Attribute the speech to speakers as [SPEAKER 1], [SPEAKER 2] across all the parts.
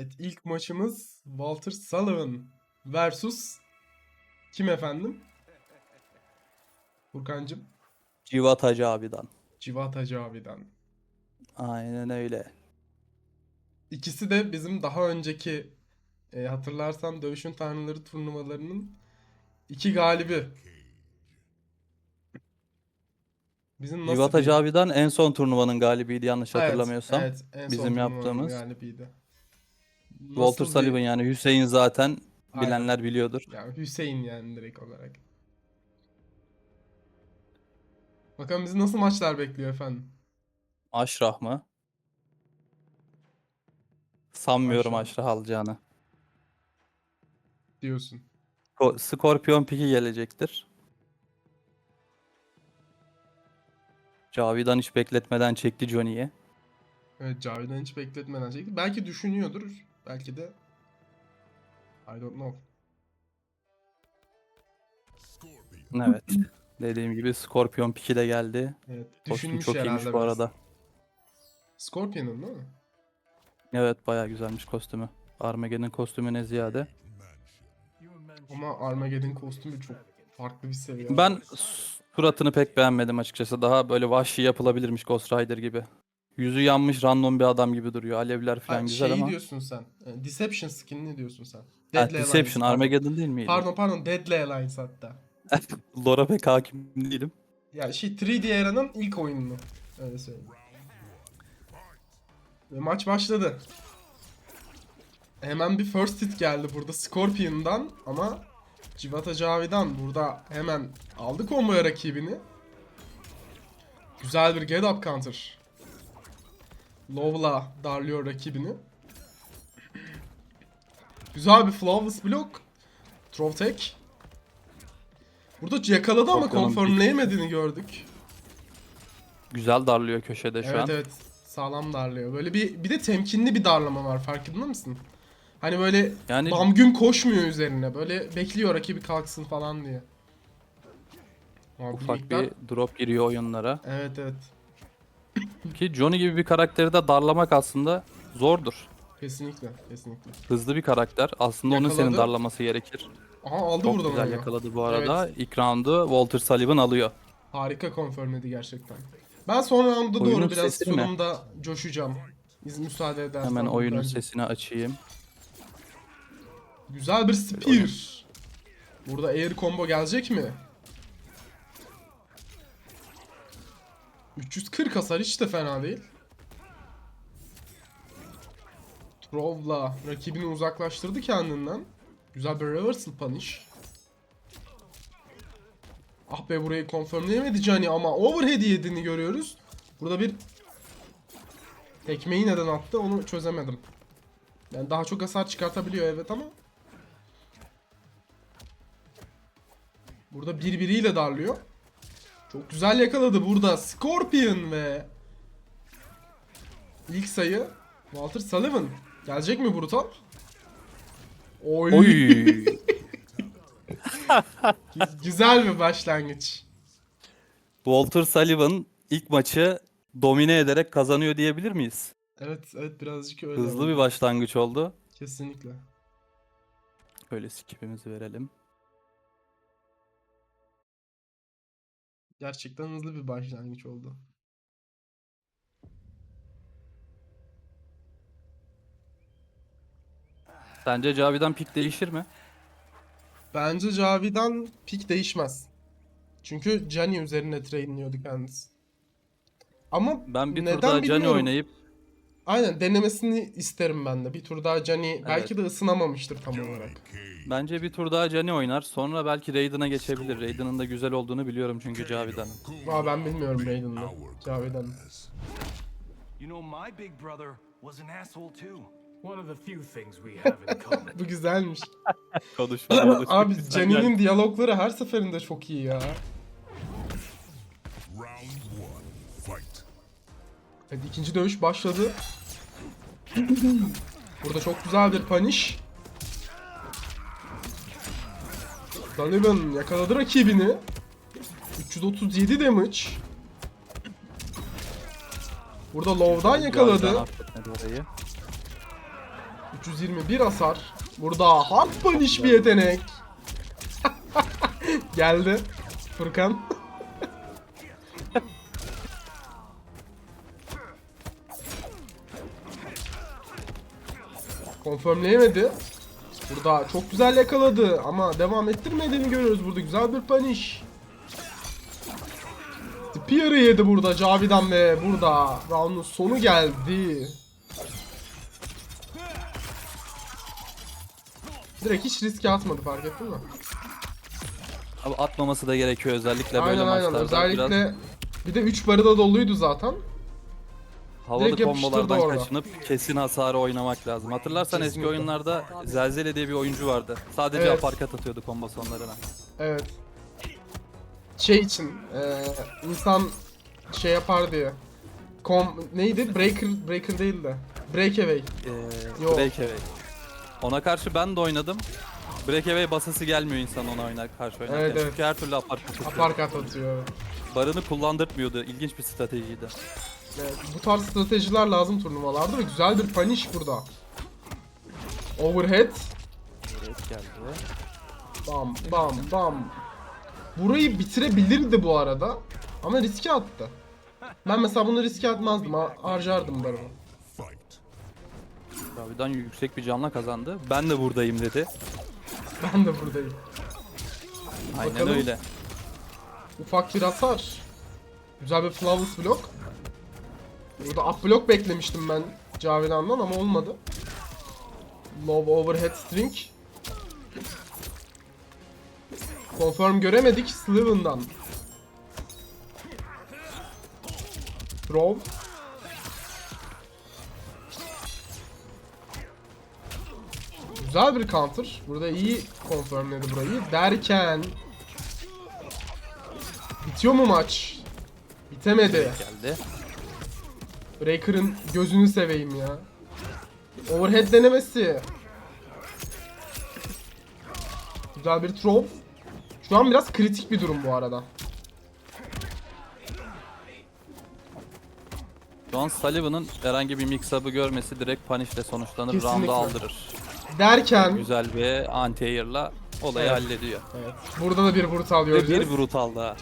[SPEAKER 1] Evet ilk maçımız Walter Sullivan versus kim efendim? Furkancım.
[SPEAKER 2] Civat Hacı abiden.
[SPEAKER 1] Civat Hacı abiden.
[SPEAKER 2] Aynen öyle.
[SPEAKER 1] İkisi de bizim daha önceki e, hatırlarsan Dövüşün Tanrıları turnuvalarının iki galibi. Bizim nasıl
[SPEAKER 2] Civat Hacı abiden en son turnuvanın galibiydi yanlış hatırlamıyorsam.
[SPEAKER 1] evet, en son
[SPEAKER 2] bizim yaptığımız.
[SPEAKER 1] galibiydi.
[SPEAKER 2] Walter
[SPEAKER 1] bir-
[SPEAKER 2] Sullivan yani Hüseyin zaten
[SPEAKER 1] Aynen.
[SPEAKER 2] bilenler biliyordur.
[SPEAKER 1] Yani Hüseyin yani direkt olarak. Bakalım bizi nasıl maçlar bekliyor efendim.
[SPEAKER 2] Aşrah mı? Sanmıyorum
[SPEAKER 1] Aşrah.
[SPEAKER 2] Aşrah alacağını.
[SPEAKER 1] Diyorsun.
[SPEAKER 2] Ko- Scorpion piki gelecektir. Cavidan hiç bekletmeden çekti Johnny'yi.
[SPEAKER 1] Evet Cavidan hiç bekletmeden çekti. Belki düşünüyordur. Belki de I don't know.
[SPEAKER 2] Evet. Dediğim gibi Scorpion piki de geldi.
[SPEAKER 1] Evet,
[SPEAKER 2] Kostüm
[SPEAKER 1] düşünmüş
[SPEAKER 2] çok iyiymiş
[SPEAKER 1] herhalde
[SPEAKER 2] bu
[SPEAKER 1] biraz.
[SPEAKER 2] arada.
[SPEAKER 1] Scorpion'un değil mi?
[SPEAKER 2] Evet bayağı güzelmiş kostümü. Armageddon kostümüne ziyade.
[SPEAKER 1] Ama Armageddon kostümü çok farklı bir seviye.
[SPEAKER 2] Ben suratını pek beğenmedim açıkçası. Daha böyle vahşi yapılabilirmiş Ghost Rider gibi. Yüzü yanmış random bir adam gibi duruyor. Alevler falan
[SPEAKER 1] ha,
[SPEAKER 2] güzel
[SPEAKER 1] şeyi
[SPEAKER 2] ama.
[SPEAKER 1] diyorsun sen. e, Deception skinini diyorsun sen.
[SPEAKER 2] Ha,
[SPEAKER 1] Deadly
[SPEAKER 2] Deception
[SPEAKER 1] Alliance, pardon.
[SPEAKER 2] Armageddon değil miydi?
[SPEAKER 1] Pardon pardon Deadly Alliance hatta.
[SPEAKER 2] Lora pek hakim değilim.
[SPEAKER 1] Ya şey 3D eranın ilk oyununu. Öyle söyleyeyim. Ve maç başladı. Hemen bir first hit geldi burada Scorpion'dan ama Civata Cavidan burada hemen aldı komboya rakibini. Güzel bir get up counter. Low'la darlıyor rakibini. Güzel bir flawless block. Throw tek. Burada yakaladı ama confirmleyemediğini gördük.
[SPEAKER 2] Güzel darlıyor köşede şu
[SPEAKER 1] evet
[SPEAKER 2] an.
[SPEAKER 1] evet sağlam darlıyor. Böyle bir bir de temkinli bir darlama var farkında mısın? Hani böyle
[SPEAKER 2] Yani
[SPEAKER 1] bam gün koşmuyor üzerine. Böyle bekliyor rakibi kalksın falan diye. Abi
[SPEAKER 2] ufak
[SPEAKER 1] miktar-
[SPEAKER 2] bir drop giriyor oyunlara.
[SPEAKER 1] Evet evet.
[SPEAKER 2] Ki Johnny gibi bir karakteri de darlamak aslında zordur.
[SPEAKER 1] Kesinlikle kesinlikle.
[SPEAKER 2] Hızlı bir karakter. Aslında onun senin
[SPEAKER 1] Yakaladı.
[SPEAKER 2] darlaması gerekir.
[SPEAKER 1] Aha aldı
[SPEAKER 2] Çok
[SPEAKER 1] buradan
[SPEAKER 2] güzel
[SPEAKER 1] onu.
[SPEAKER 2] yakaladı bu arada. İlk roundu Walter Sullivan alıyor.
[SPEAKER 1] Harika confirmledi gerçekten. Ben son rounda
[SPEAKER 2] Oyunun
[SPEAKER 1] doğru biraz
[SPEAKER 2] sesi mi?
[SPEAKER 1] sunumda coşacağım. İz müsaade edersen.
[SPEAKER 2] Hemen oyunun
[SPEAKER 1] bence.
[SPEAKER 2] sesini açayım.
[SPEAKER 1] Güzel bir spear. Burada air combo gelecek mi? 340 hasar hiç de fena değil. Trov'la rakibini uzaklaştırdı kendinden. Güzel bir reversal punish. Ah be burayı confirmleyemedi Johnny ama overhead yediğini görüyoruz. Burada bir tekmeyi neden attı onu çözemedim. Yani daha çok hasar çıkartabiliyor evet ama Burada birbiriyle darlıyor. Çok güzel yakaladı burada Scorpion ve ilk sayı Walter Sullivan. Gelecek mi Brutal? Oy.
[SPEAKER 2] Oy!
[SPEAKER 1] Gü- güzel bir başlangıç.
[SPEAKER 2] Walter Sullivan ilk maçı domine ederek kazanıyor diyebilir miyiz?
[SPEAKER 1] Evet evet birazcık öyle.
[SPEAKER 2] Hızlı
[SPEAKER 1] oldu.
[SPEAKER 2] bir başlangıç oldu.
[SPEAKER 1] Kesinlikle.
[SPEAKER 2] Böyle skipimizi verelim.
[SPEAKER 1] Gerçekten hızlı bir başlangıç oldu.
[SPEAKER 2] Sence Cavidan pik değişir mi?
[SPEAKER 1] Bence Cavidan pik değişmez. Çünkü Johnny üzerine trainliyordu kendisi. Ama
[SPEAKER 2] Ben bir tur
[SPEAKER 1] neden
[SPEAKER 2] daha Johnny
[SPEAKER 1] bilmiyorum.
[SPEAKER 2] oynayıp
[SPEAKER 1] Aynen denemesini isterim ben de. Bir tur daha Johnny belki de ısınamamıştır tam olarak.
[SPEAKER 2] bence bir tur daha Johnny oynar. Sonra belki Raiden'a geçebilir. Raiden'ın da güzel olduğunu biliyorum çünkü Cavidan'ın.
[SPEAKER 1] Aa ben bilmiyorum Raiden'ı. Cavidan'ı.
[SPEAKER 3] You know, my big brother was an asshole too.
[SPEAKER 4] One of the few things we have in common.
[SPEAKER 1] Bu güzelmiş.
[SPEAKER 2] Konuşmaları çok
[SPEAKER 1] Abi
[SPEAKER 2] geldi.
[SPEAKER 1] diyalogları her seferinde çok iyi ya.
[SPEAKER 5] Round one, fight.
[SPEAKER 1] Evet ikinci dövüş başladı. Burada çok güzel bir punish. Sullivan yakaladı rakibini. 337 damage. Burada low'dan yakaladı.
[SPEAKER 2] affetmedi orayı.
[SPEAKER 1] 321 hasar. Burada hard punish bir yetenek. Geldi. Furkan. Konfirmleyemedi. Burada çok güzel yakaladı ama devam ettirmediğini görüyoruz burada. Güzel bir punish. Spear'ı yedi burada Cavidan ve burada round'un sonu geldi. Direkt hiç riske atmadı fark ettin mi?
[SPEAKER 2] Abi atmaması da gerekiyor özellikle böyle
[SPEAKER 1] aynen aynen
[SPEAKER 2] maçlarda.
[SPEAKER 1] özellikle
[SPEAKER 2] Biraz
[SPEAKER 1] bir de 3 barı da doluydu zaten.
[SPEAKER 2] Havalı
[SPEAKER 1] direkt yapıştırdı
[SPEAKER 2] kombolardan
[SPEAKER 1] orada.
[SPEAKER 2] kaçınıp kesin hasarı oynamak lazım. Hatırlarsan eski
[SPEAKER 1] Kesinlikle.
[SPEAKER 2] oyunlarda Zelzele diye bir oyuncu vardı. Sadece
[SPEAKER 1] Evet.
[SPEAKER 2] aparkat atıyordu combo sonlarına.
[SPEAKER 1] Evet. Şey için eee, insan şey yapar diye. Kom neydi? Breaker Breaker değil de. Breakaway.
[SPEAKER 2] Ee,
[SPEAKER 1] Yo.
[SPEAKER 2] Breakaway. Ona karşı ben de oynadım. Breakaway basası gelmiyor insan ona oynar karşı oynarken.
[SPEAKER 1] Evet, evet.
[SPEAKER 2] Çünkü her türlü aparkat atıyor.
[SPEAKER 1] Aparkat atıyor.
[SPEAKER 2] Barını kullandırtmıyordu. İlginç bir stratejiydi.
[SPEAKER 1] Evet, bu tarz stratejiler lazım turnuvalarda ve güzel bir punish burada. Overhead.
[SPEAKER 2] Evet geldi.
[SPEAKER 1] Bam bam bam. Burayı bitirebilirdi bu arada. Ama riske attı. Ben mesela bunu riske atmazdım. ha- Harcardım barımı.
[SPEAKER 5] Fight.
[SPEAKER 2] Ravi'den yüksek bir canla kazandı. Ben de buradayım dedi.
[SPEAKER 1] Ben de buradayım.
[SPEAKER 2] Aynen
[SPEAKER 1] Bakalım.
[SPEAKER 2] öyle.
[SPEAKER 1] Ufak bir hasar. Güzel bir flawless blok. Burada up blok beklemiştim ben Cavidan'dan ama olmadı. Low overhead string. Confirm göremedik Sliven'dan. Throw. Güzel bir counter. Burada iyi confirmledi burayı. Derken Bitiyor mu maç? Bitemedi.
[SPEAKER 2] Geldi.
[SPEAKER 1] Breaker'ın gözünü seveyim ya. Overhead denemesi. Güzel bir throw. Şu an biraz kritik bir durum bu arada.
[SPEAKER 2] Şu an Sullivan'ın herhangi bir mix-up'ı görmesi direkt punish'le sonuçlanır.
[SPEAKER 1] Kesinlikle.
[SPEAKER 2] Round'u aldırır.
[SPEAKER 1] Derken
[SPEAKER 2] Güzel bir anti-air'la olayı
[SPEAKER 1] Evet.
[SPEAKER 2] hallediyor.
[SPEAKER 1] evet, burada da bir brutal
[SPEAKER 2] Ve
[SPEAKER 1] göreceğiz.
[SPEAKER 2] bir brutal daha.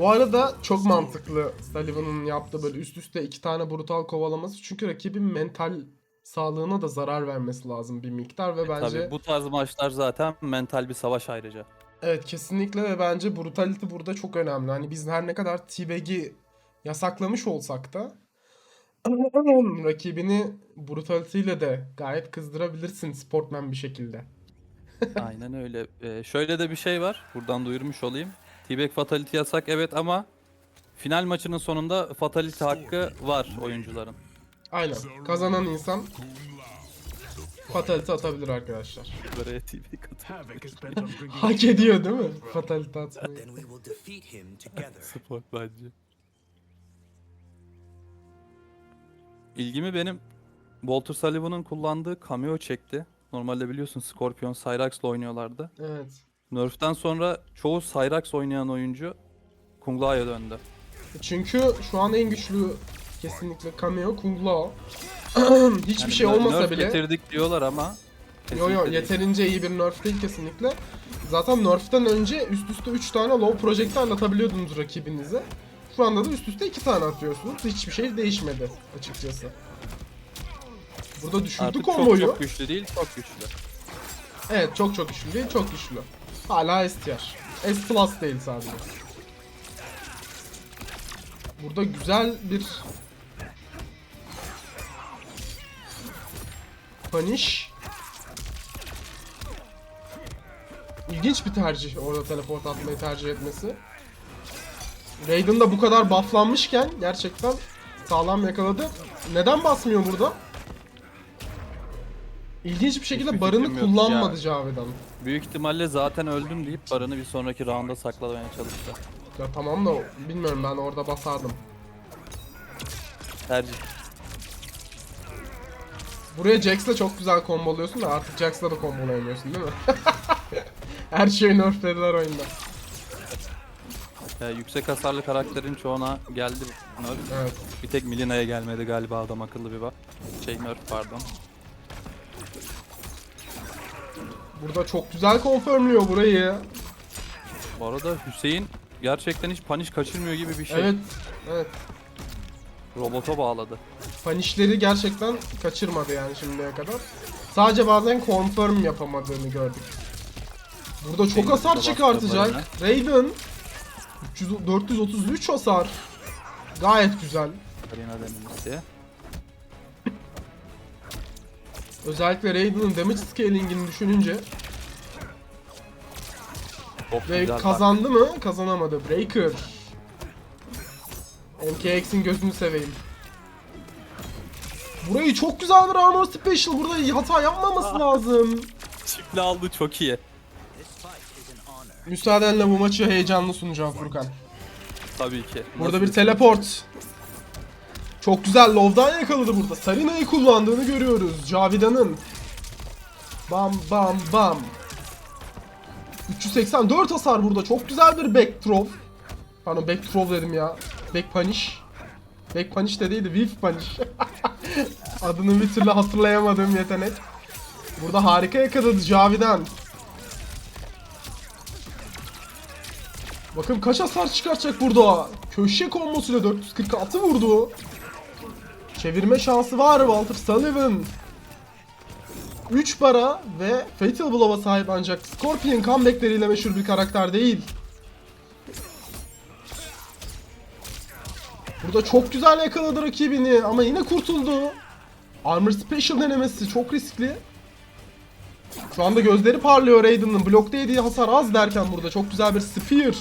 [SPEAKER 1] Bu arada çok mantıklı Sullivan'ın yaptığı böyle üst üste iki tane brutal kovalaması. Çünkü rakibin mental sağlığına da zarar vermesi lazım bir miktar ve bence
[SPEAKER 2] Tabii bu tarz maçlar zaten mental bir savaş ayrıca.
[SPEAKER 1] Evet kesinlikle ve bence brutality burada çok önemli. Hani biz her ne kadar T-Bag'i yasaklamış olsak da rakibini brutality ile de gayet kızdırabilirsin sportman bir şekilde.
[SPEAKER 2] Aynen öyle. Ee, şöyle de bir şey var. Buradan duyurmuş olayım. T-Bag Fatality yasak evet ama final maçının sonunda Fatality hakkı var oyuncuların.
[SPEAKER 1] Aynen. Kazanan insan fatality atabilir arkadaşlar.
[SPEAKER 2] Buraya T-Bag
[SPEAKER 1] Hak ediyor değil mi? Fatality atmayı.
[SPEAKER 2] Sport bence. İlgimi benim Walter Sullivan'ın kullandığı cameo çekti. Normalde biliyorsun Scorpion Cyrax'la oynuyorlardı.
[SPEAKER 1] Evet.
[SPEAKER 2] Nerf'ten sonra çoğu Cyrax oynayan oyuncu Kung Lao'ya döndü.
[SPEAKER 1] Çünkü şu an en güçlü kesinlikle cameo Kung Lao. Hiçbir
[SPEAKER 2] Yani
[SPEAKER 1] şey olmasa
[SPEAKER 2] nerf
[SPEAKER 1] bile
[SPEAKER 2] getirdik diyorlar ama
[SPEAKER 1] Yo yo yeterince iyi bir nerf değil kesinlikle. Zaten nerf'ten önce üst üste 3 tane low projectile atabiliyordunuz rakibinize. Şu anda da üst üste 2 tane atıyorsunuz. Hiçbir şey değişmedi açıkçası. Burada düşürdü
[SPEAKER 2] Artık
[SPEAKER 1] komboyu.
[SPEAKER 2] çok çok güçlü değil, çok güçlü.
[SPEAKER 1] Evet çok çok güçlü değil, çok güçlü. Hala S tier. S plus değil sadece. Burada güzel bir punish. İlginç bir tercih orada teleport atmayı tercih etmesi. Raiden da bu kadar bufflanmışken gerçekten sağlam yakaladı. Neden basmıyor burada? İlginç bir şekilde
[SPEAKER 2] Hiçbir
[SPEAKER 1] barını
[SPEAKER 2] yok
[SPEAKER 1] kullanmadı
[SPEAKER 2] ya.
[SPEAKER 1] Cavidan.
[SPEAKER 2] Büyük ihtimalle zaten öldüm deyip barını bir sonraki rounda saklamaya çalıştı.
[SPEAKER 1] Ya tamam da bilmiyorum ben orada basardım.
[SPEAKER 2] Tercih.
[SPEAKER 1] Buraya Jax'la çok güzel komboluyorsun da artık Jax'la da kombolayamıyorsun değil mi? Her şeyi nerflediler oyunda.
[SPEAKER 2] Ya, yüksek hasarlı karakterin çoğuna geldi nerf.
[SPEAKER 1] Evet.
[SPEAKER 2] Bir tek Milina'ya gelmedi galiba adam akıllı bir bak. Şey nerf pardon.
[SPEAKER 1] Burada çok güzel konfirmliyor burayı.
[SPEAKER 2] Bu arada Hüseyin gerçekten hiç paniş kaçırmıyor gibi bir şey.
[SPEAKER 1] Evet. Evet.
[SPEAKER 2] Robota bağladı.
[SPEAKER 1] Punish'leri gerçekten kaçırmadı yani şimdiye kadar. Sadece bazen confirm yapamadığını gördük. Burada çok
[SPEAKER 2] Benim
[SPEAKER 1] hasar çıkartacak. 300 433 hasar. Gayet güzel.
[SPEAKER 2] Arena denemesi.
[SPEAKER 1] Özellikle Raiden'ın damage scaling'ini düşününce
[SPEAKER 2] Çok
[SPEAKER 1] ve
[SPEAKER 2] güzel
[SPEAKER 1] kazandı mı? Kazanamadı. Breaker. MKX'in gözünü seveyim. Burayı çok güzel bir armor special. Burada hata yapmaması lazım.
[SPEAKER 2] bak. Çiftli aldı çok iyi.
[SPEAKER 1] Müsaadenle bu maçı heyecanlı sunacağım Furkan.
[SPEAKER 2] Tabii ki.
[SPEAKER 1] Burada
[SPEAKER 2] Nasıl-
[SPEAKER 1] bir teleport. Çok güzel Lov'dan yakaladı burada. Sarina'yı kullandığını görüyoruz. Cavidan'ın. Bam bam bam. 384 hasar burada. Çok güzel bir back throw. Pardon back throw dedim ya. Back punish. Back punish de değildi. Punish. Adını bir türlü hatırlayamadığım yetenek. Burada harika yakaladı Cavidan. Bakın kaç hasar çıkartacak burada. Köşe kombosuyla 446 vurdu. Çevirme şansı var Walter Sullivan. 3 para ve Fatal Blow'a sahip ancak Scorpion comebackleriyle meşhur bir karakter değil. Burada çok güzel yakaladı rakibini ama yine kurtuldu. Armor Special denemesi çok riskli. Şu anda gözleri parlıyor Raiden'ın. Blokta yediği hasar az derken burada çok güzel bir Spear.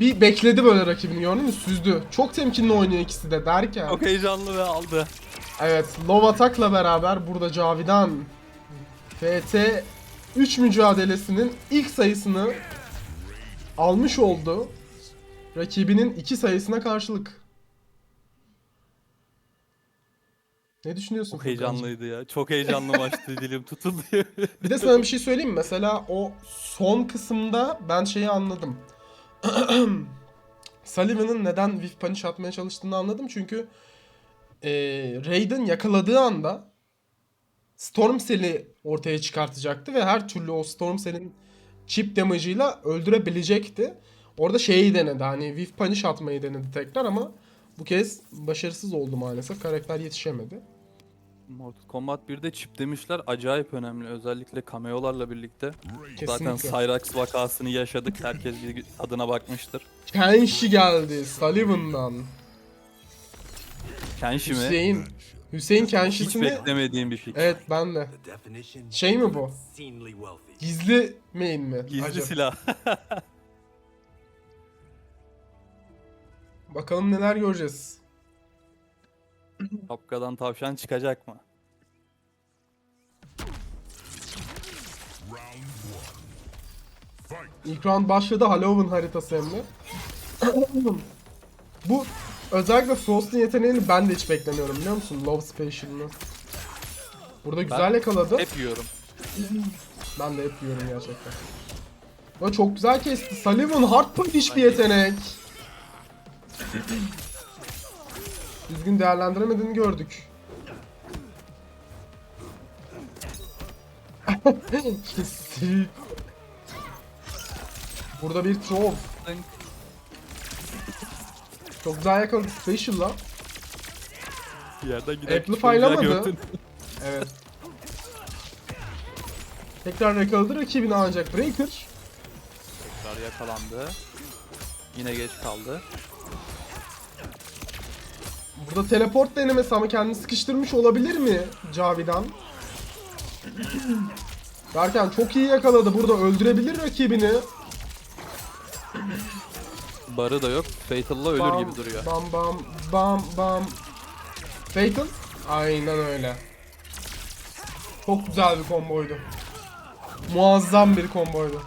[SPEAKER 1] Bir bekledi böyle rakibini gördün mü? Süzdü. Çok temkinli oynuyor ikisi de derken.
[SPEAKER 2] Çok heyecanlı ve aldı.
[SPEAKER 1] Evet, Low Attack'la beraber burada Cavidan FT 3 mücadelesinin ilk sayısını almış oldu. Rakibinin 2 sayısına karşılık. Ne düşünüyorsun?
[SPEAKER 2] Çok
[SPEAKER 1] Furkancığım?
[SPEAKER 2] heyecanlıydı ya. Çok heyecanlı maçtı dilim tutuldu.
[SPEAKER 1] Bir de sana bir şey söyleyeyim mi? Mesela o son kısımda ben şeyi anladım. Sullivan'ın neden Whiff Punish atmaya çalıştığını anladım. Çünkü eee Raiden yakaladığı anda Storm Cell'i ortaya çıkartacaktı ve her türlü o Storm Cell'in chip damage'ıyla öldürebilecekti. Orada şeyi denedi hani Whiff Punish atmayı denedi tekrar ama bu kez başarısız oldu maalesef. Karakter yetişemedi.
[SPEAKER 2] Mortal Kombat 1'de çip demişler acayip önemli. Özellikle cameolarla birlikte. Zaten
[SPEAKER 1] Kesinlikle.
[SPEAKER 2] Cyrax vakasını yaşadık. Herkes bir adına bakmıştır.
[SPEAKER 1] Kenshi geldi Sullivan'dan.
[SPEAKER 2] Kenshi mi?
[SPEAKER 1] Hüseyin. Hüseyin
[SPEAKER 2] Hiç
[SPEAKER 1] Kenshi'sini...
[SPEAKER 2] beklemediğim bir fikir.
[SPEAKER 1] Evet ben de. Şey mi bu? Gizli main mi?
[SPEAKER 2] Gizli
[SPEAKER 1] Acaba?
[SPEAKER 2] silah.
[SPEAKER 1] Bakalım neler göreceğiz.
[SPEAKER 2] Kapkadan tavşan çıkacak mı?
[SPEAKER 5] Round one. Fight.
[SPEAKER 1] İlk round başladı Halloween haritası hem de. bu özellikle Frost'un yeteneğini ben de hiç beklemiyorum biliyor musun? Love Special'ını. Burada güzel yakaladı.
[SPEAKER 2] Hep yiyorum.
[SPEAKER 1] Ben de hep yiyorum gerçekten. Ama çok güzel kesti. Sullivan hard punish bir yetenek. Düzgün değerlendiremediğini gördük. Kesin. Burada bir troll. Çok güzel yakaladı Special'la.
[SPEAKER 2] Bir yerden giderken
[SPEAKER 1] Amplify'lamadı. Evet. Tekrar yakaladı rakibini ancak Breaker.
[SPEAKER 2] Tekrar yakalandı. Yine geç kaldı.
[SPEAKER 1] Burada teleport denemesi ama kendini sıkıştırmış olabilir mi Cavidan? Derken çok iyi yakaladı. Burada öldürebilir rakibini.
[SPEAKER 2] Barı da yok. Fatal'la ölür
[SPEAKER 1] Bam,
[SPEAKER 2] gibi duruyor.
[SPEAKER 1] Bam bam bam bam. Fatal? Aynen öyle. Çok güzel bir komboydu. Muazzam bir komboydu.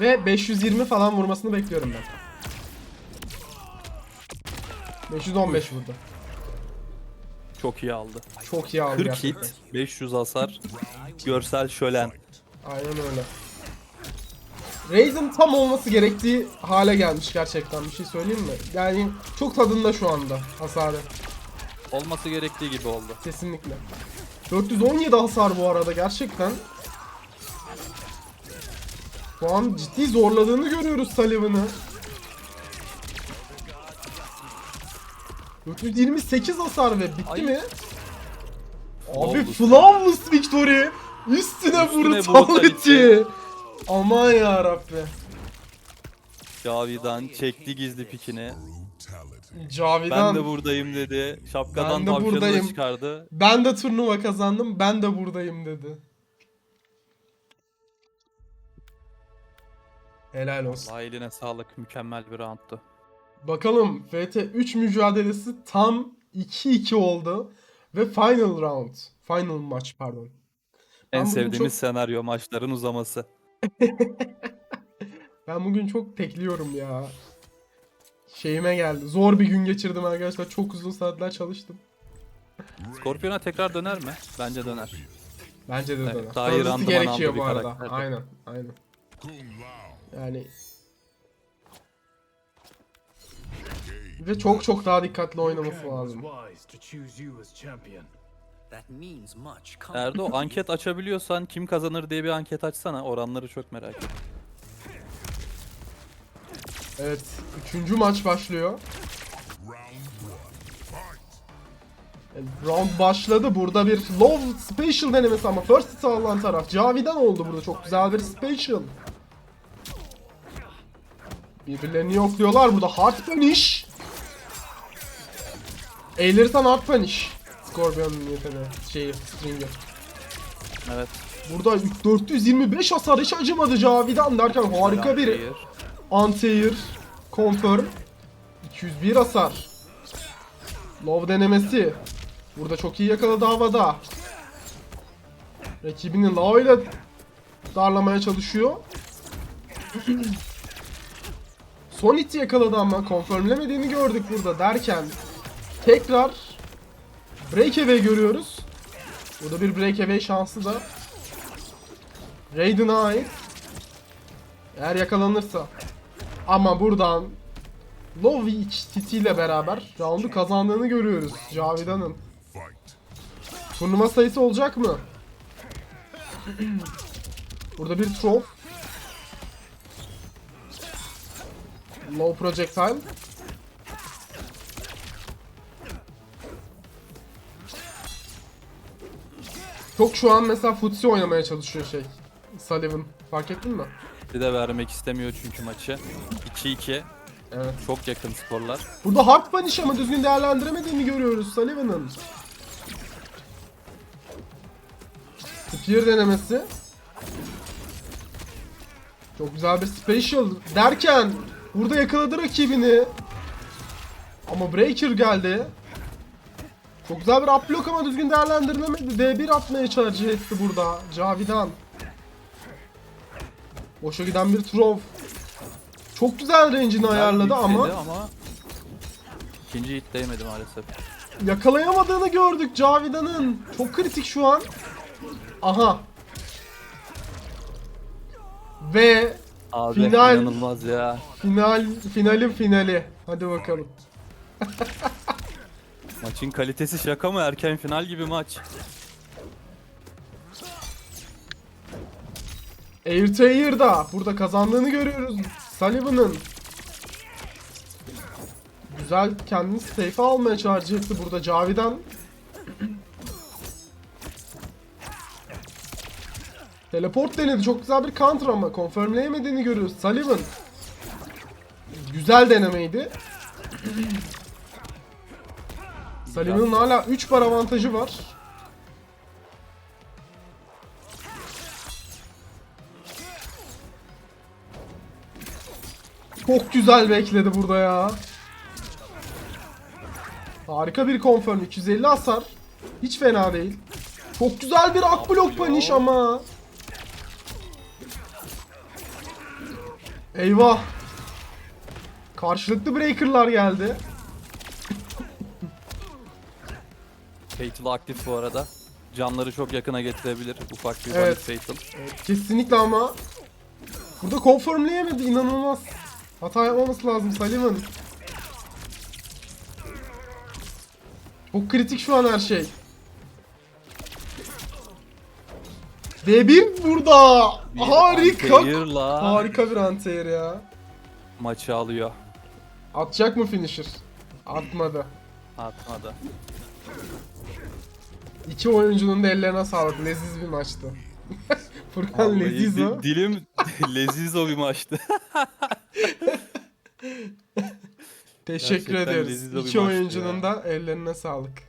[SPEAKER 1] Ve 520 falan vurmasını bekliyorum ben. 515 vurdu.
[SPEAKER 2] Çok iyi aldı.
[SPEAKER 1] Çok iyi aldı
[SPEAKER 2] 40
[SPEAKER 1] gerçekten.
[SPEAKER 2] hit, 500 hasar, görsel şölen.
[SPEAKER 1] Aynen öyle. Raiden tam olması gerektiği hale gelmiş gerçekten bir şey söyleyeyim mi? Yani çok tadında şu anda hasarı.
[SPEAKER 2] Olması gerektiği gibi oldu.
[SPEAKER 1] Kesinlikle. 417 hasar bu arada gerçekten. Şu an ciddi zorladığını görüyoruz Sullivan'ı. 428 hasar ve bitti
[SPEAKER 2] Ay.
[SPEAKER 1] mi? Abi
[SPEAKER 2] flawless
[SPEAKER 1] victory. Üstüne,
[SPEAKER 2] Üstüne
[SPEAKER 1] brutality. Aman ya Rabbi.
[SPEAKER 2] Cavidan çekti gizli pikini.
[SPEAKER 1] Cavidan.
[SPEAKER 2] Ben de buradayım dedi. Şapkadan
[SPEAKER 1] Ben de buradayım.
[SPEAKER 2] çıkardı.
[SPEAKER 1] Ben de turnuva kazandım. Ben de buradayım dedi. Helal olsun.
[SPEAKER 2] Vay eline sağlık. Mükemmel bir roundtu.
[SPEAKER 1] Bakalım FT 3 mücadelesi tam 2-2 oldu. Ve final round. Final maç pardon. Ben
[SPEAKER 2] En sevdiğimiz
[SPEAKER 1] çok-
[SPEAKER 2] senaryo maçların uzaması.
[SPEAKER 1] Ben bugün çok tekliyorum ya. Şeyime geldi. Zor bir gün geçirdim arkadaşlar. Çok uzun saatler çalıştım.
[SPEAKER 2] Scorpion'a tekrar döner mi? Bence döner.
[SPEAKER 1] Bence de
[SPEAKER 2] Evet,
[SPEAKER 1] döner.
[SPEAKER 2] daha iyi
[SPEAKER 1] gerekiyor bu arada.
[SPEAKER 2] karakter.
[SPEAKER 1] Aynen, aynen. Yani ve çok çok daha dikkatli oynaması lazım.
[SPEAKER 2] Erdo anket açabiliyorsan kim kazanır diye bir anket açsana. Oranları çok merak ettim.
[SPEAKER 1] Evet, üçüncü maç başlıyor.
[SPEAKER 5] Round.
[SPEAKER 1] Evet, başladı. Burada bir low special denemesi ama first alan taraf Cavidan oldu burada. Çok güzel bir special. Birbirlerini yokluyorlar burada. Hard punish. Hard punish. Scorpion'un yeteneği. Şeyi, string'i.
[SPEAKER 2] Evet.
[SPEAKER 1] Burada 425 hasar hiç acımadı Cavidan derken harika bir
[SPEAKER 2] Hayır.
[SPEAKER 1] anti-air confirm. 201 hasar. Low denemesi. Burada çok iyi yakaladı havada. Rakibini Low ile darlamaya çalışıyor. Son hiti yakaladı ama confirmlemediğini gördük burada derken tekrar breakaway görüyoruz. Burada bir breakaway şansı da Raiden'a ait. Eğer yakalanırsa. Ama buradan Lovic Titi ile beraber roundu kazandığını görüyoruz Cavidan'ın. Turnuva sayısı olacak mı? Burada bir troll. Low projectile. Çok şu an mesela futsi oynamaya çalışıyor şey. Sullivan. Fark ettin mi?
[SPEAKER 2] Bir de vermek istemiyor çünkü maçı. 2-2.
[SPEAKER 1] Evet.
[SPEAKER 2] Çok yakın skorlar.
[SPEAKER 1] Burada hard punish ama düzgün değerlendiremediğini görüyoruz Sullivan'ın. Spear denemesi. Çok güzel bir special derken burada yakaladı rakibini. Ama Breaker geldi. Çok güzel bir up block ama düzgün değerlendirilemedi. D1 atmaya tercih etti burada Cavidan. Boşa giden bir throw. Çok güzel range'ini ayarladı ama
[SPEAKER 2] ama ikinci hit değmedi maalesef.
[SPEAKER 1] Yakalayamadığını gördük Cavidan'ın. Çok kritik şu an. Aha.
[SPEAKER 2] Ve Abi
[SPEAKER 1] Final.
[SPEAKER 2] inanılmaz ya.
[SPEAKER 1] final finalin finali. Hadi bakalım.
[SPEAKER 2] Maçın kalitesi şaka mı? Erken final gibi maç.
[SPEAKER 1] Airtayer'da burada kazandığını görüyoruz. Sullivan'ın. Güzel kendini safe'e almaya etti burada Cavidan. Teleport denedi. Çok güzel bir counter ama confirmleyemediğini görüyoruz. Sullivan. Güzel denemeydi. Sullivan'ın hala 3 bar avantajı var. Çok güzel bekledi burada ya. Harika bir confirm. 250 hasar. Hiç fena değil. Çok güzel bir ak blok punish ama. Eyvah. Karşılıklı breaker'lar geldi.
[SPEAKER 2] Fatal aktif bu arada. Canları çok yakına getirebilir. Ufak bir
[SPEAKER 1] Evet.
[SPEAKER 2] Fatal.
[SPEAKER 1] Evet, kesinlikle ama Burada confirmleyemedi inanılmaz. Hata yapmaması lazım Sullivan. Çok kritik şu an her şey. V1 burada.
[SPEAKER 2] Bir
[SPEAKER 1] Harika. Harika bir anti ya.
[SPEAKER 2] Maçı alıyor.
[SPEAKER 1] Atacak mı finisher? Atmadı.
[SPEAKER 2] Atmadı.
[SPEAKER 1] İki oyuncunun da ellerine sağlık. Leziz bir maçtı. Furkan
[SPEAKER 2] Vallahi
[SPEAKER 1] leziz
[SPEAKER 2] di-
[SPEAKER 1] o.
[SPEAKER 2] Dilim leziz o bir maçtı.
[SPEAKER 1] Teşekkür
[SPEAKER 2] Gerçekten
[SPEAKER 1] ederiz.
[SPEAKER 2] bir
[SPEAKER 1] İki
[SPEAKER 2] maçtı
[SPEAKER 1] oyuncunun
[SPEAKER 2] ya.
[SPEAKER 1] da ellerine sağlık.